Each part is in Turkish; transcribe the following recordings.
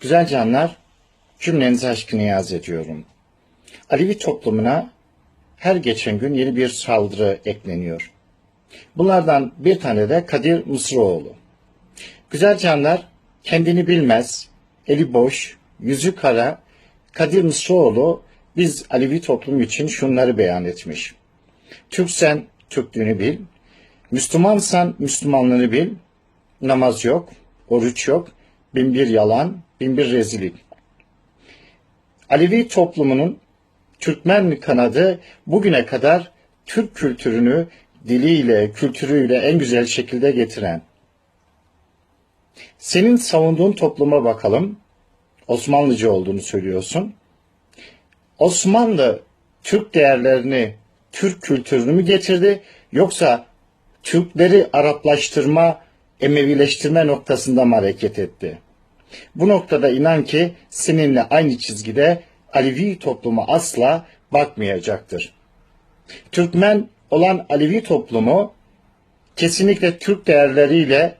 Güzel canlar, cümlenize aşkı niyaz ediyorum. Alevi toplumuna her geçen gün yeni bir saldırı ekleniyor. Bunlardan bir tane de Kadir Mısıroğlu. Güzel canlar, kendini bilmez, eli boş, yüzü kara Kadir Mısıroğlu biz Alevi toplum için şunları beyan etmiş. Türksen Türklüğünü bil, Müslümansan Müslümanlığını bil, namaz yok, oruç yok, bin bir yalan, bin bir rezillik. Alevi toplumunun Türkmen kanadı bugüne kadar Türk kültürünü diliyle, kültürüyle en güzel şekilde getiren. Senin savunduğun topluma bakalım. Osmanlıcı olduğunu söylüyorsun. Osmanlı Türk değerlerini, Türk kültürünü mü getirdi yoksa Türkleri Araplaştırma, Emevileştirme noktasında mı hareket etti? Bu noktada inan ki seninle aynı çizgide Alevi toplumu asla bakmayacaktır. Türkmen olan Alevi toplumu kesinlikle Türk değerleriyle,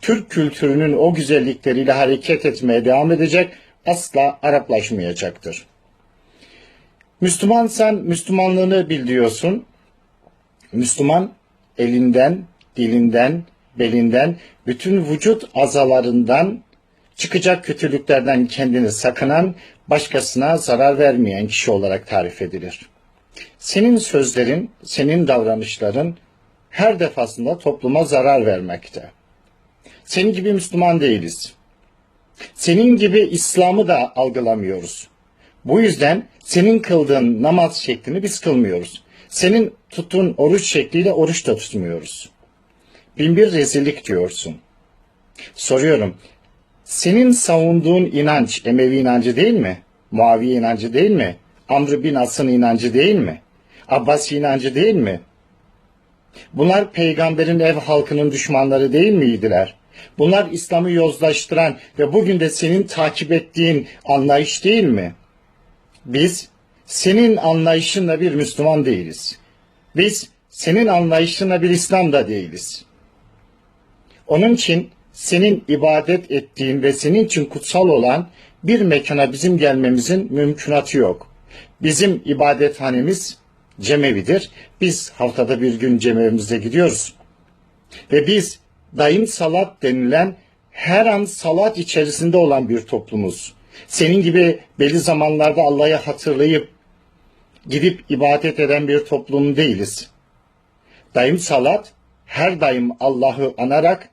Türk kültürünün o güzellikleriyle hareket etmeye devam edecek, asla Araplaşmayacaktır. Müslüman sen Müslümanlığını bil. Müslüman elinden, dilinden, belinden, bütün vücut azalarından çıkacak kötülüklerden kendini sakınan, başkasına zarar vermeyen kişi olarak tarif edilir. Senin sözlerin, senin davranışların her defasında topluma zarar vermekte. Senin gibi Müslüman değiliz. Senin gibi İslam'ı da algılamıyoruz. Bu yüzden senin kıldığın namaz şeklini biz kılmıyoruz. Senin tuttuğun oruç şekliyle oruç da tutmuyoruz. Binbir rezillik diyorsun. Soruyorum. Senin savunduğun inanç Emevi inancı değil mi? Muaviye inancı değil mi? Amr bin As'ın inancı değil mi? Abbas inancı değil mi? Bunlar peygamberin ev halkının düşmanları değil miydiler? Bunlar İslam'ı yozlaştıran ve bugün de senin takip ettiğin anlayış değil mi? Biz senin anlayışınla bir Müslüman değiliz. Biz senin anlayışınla bir İslam da değiliz. Onun için senin ibadet ettiğin ve senin için kutsal olan bir mekana bizim gelmemizin mümkünatı yok. Bizim ibadethanemiz cemevidir. Biz haftada bir gün cemevimize gidiyoruz. Ve biz daim salat denilen her an salat içerisinde olan bir toplumuz. Senin gibi belli zamanlarda Allah'ı hatırlayıp gidip ibadet eden bir toplum değiliz. Daim salat, her daim Allah'ı anarak,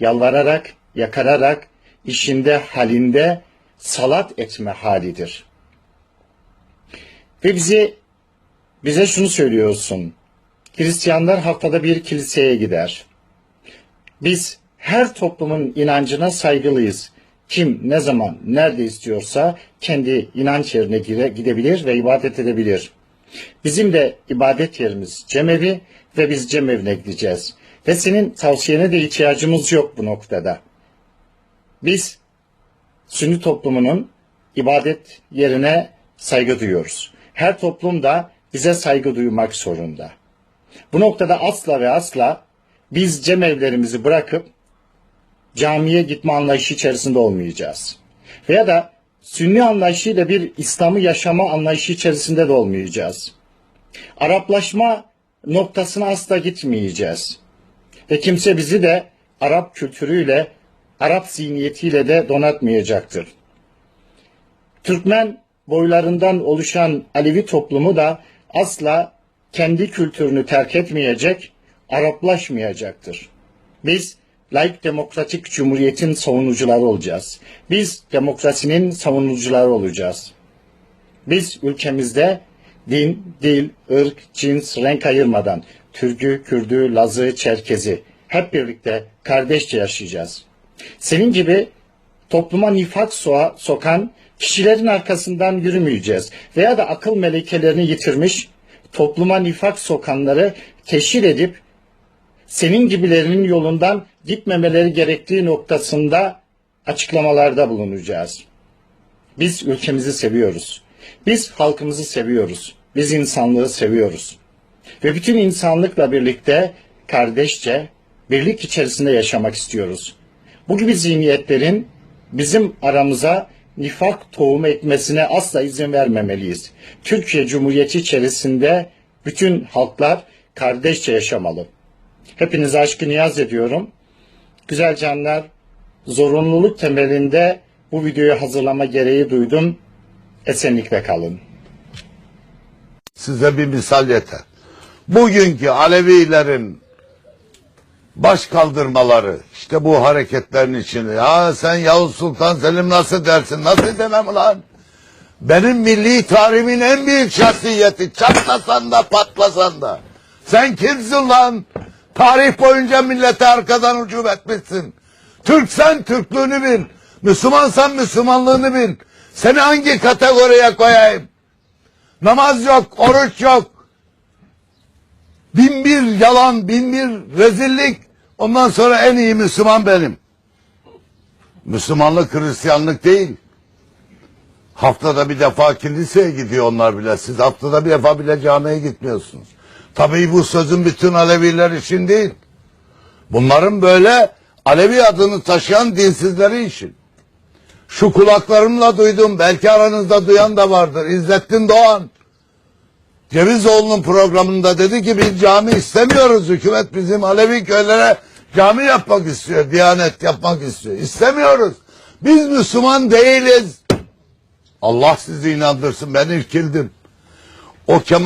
yalvararak, yakararak, işinde, halinde salat etme halidir. Ve bize bize şunu söylüyorsun. Hristiyanlar haftada bir kiliseye gider. Biz her toplumun inancına saygılıyız. Kim ne zaman nerede istiyorsa kendi inanç yerine gire, gidebilir ve ibadet edebilir. Bizim de ibadet yerimiz cemevi ve biz cemevine gideceğiz. Ve senin tavsiyene de ihtiyacımız yok bu noktada. Biz Sünni toplumunun ibadet yerine saygı duyuyoruz. Her toplum da bize saygı duymak zorunda. Bu noktada asla ve asla biz cemevlerimizi bırakıp camiye gitme anlayışı içerisinde olmayacağız. Veya da sünni anlayışıyla bir İslam'ı yaşama anlayışı içerisinde de olmayacağız. Araplaşma noktasına asla gitmeyeceğiz. Ve kimse bizi de Arap kültürüyle, Arap zihniyetiyle de donatmayacaktır. Türkmen boylarından oluşan Alevi toplumu da asla kendi kültürünü terk etmeyecek, Araplaşmayacaktır. Biz laik demokratik cumhuriyetin savunucuları olacağız. Biz demokrasinin savunucuları olacağız. Biz ülkemizde din, dil, ırk, cins, renk ayırmadan Türk'ü, Kürd'ü, Laz'ı, Çerkez'i hep birlikte kardeşçe yaşayacağız. Senin gibi topluma nifak soğa, sokan kişilerin arkasından yürümeyeceğiz. Veya da akıl melekelerini yitirmiş, topluma nifak sokanları teşhir edip senin gibilerinin yolundan gitmemeleri gerektiği noktasında açıklamalarda bulunacağız. Biz ülkemizi seviyoruz. Biz halkımızı seviyoruz. Biz insanlığı seviyoruz. Ve bütün insanlıkla birlikte kardeşçe birlik içerisinde yaşamak istiyoruz. Bu gibi zihniyetlerin bizim aramıza nifak tohumu ekmesine asla izin vermemeliyiz. Türkiye Cumhuriyeti içerisinde bütün halklar kardeşçe yaşamalı. Hepinize aşkı niyaz ediyorum. Güzel canlar, zorunluluk temelinde bu videoyu hazırlama gereği duydum. Esenlikle kalın. Size bir misal yeter. Bugünkü Alevilerin baş kaldırmaları, işte bu hareketlerin içinde. Ya sen Yavuz Sultan Selim nasıl dersin? Nasıl demem lan? Benim milli tarihimin en büyük şahsiyeti. Çatlasan da patlasan da. Sen kimsin lan? Tarih boyunca millete arkadan ucum etmişsin. Türksen Türklüğünü bil. Müslümansan Müslümanlığını bil. Seni hangi kategoriye koyayım? Namaz yok, oruç yok. Bin bir yalan, bin bir rezillik. Ondan sonra en iyi Müslüman benim. Müslümanlık Hristiyanlık değil. Haftada bir defa kiliseye gidiyor onlar bile. Siz haftada bir defa bile camiye gitmiyorsunuz. Tabii bu sözün bütün Aleviler için değil. Bunların böyle Alevi adını taşıyan dinsizleri için. Şu kulaklarımla duydum. Belki aranızda duyan da vardır. İzzettin Doğan. Cevizoğlu'nun programında dedi ki biz cami istemiyoruz. Hükümet bizim Alevi köylere cami yapmak istiyor. Diyanet yapmak istiyor. İstemiyoruz. Biz Müslüman değiliz. Allah sizi inandırsın. Ben irkildim. O Kemal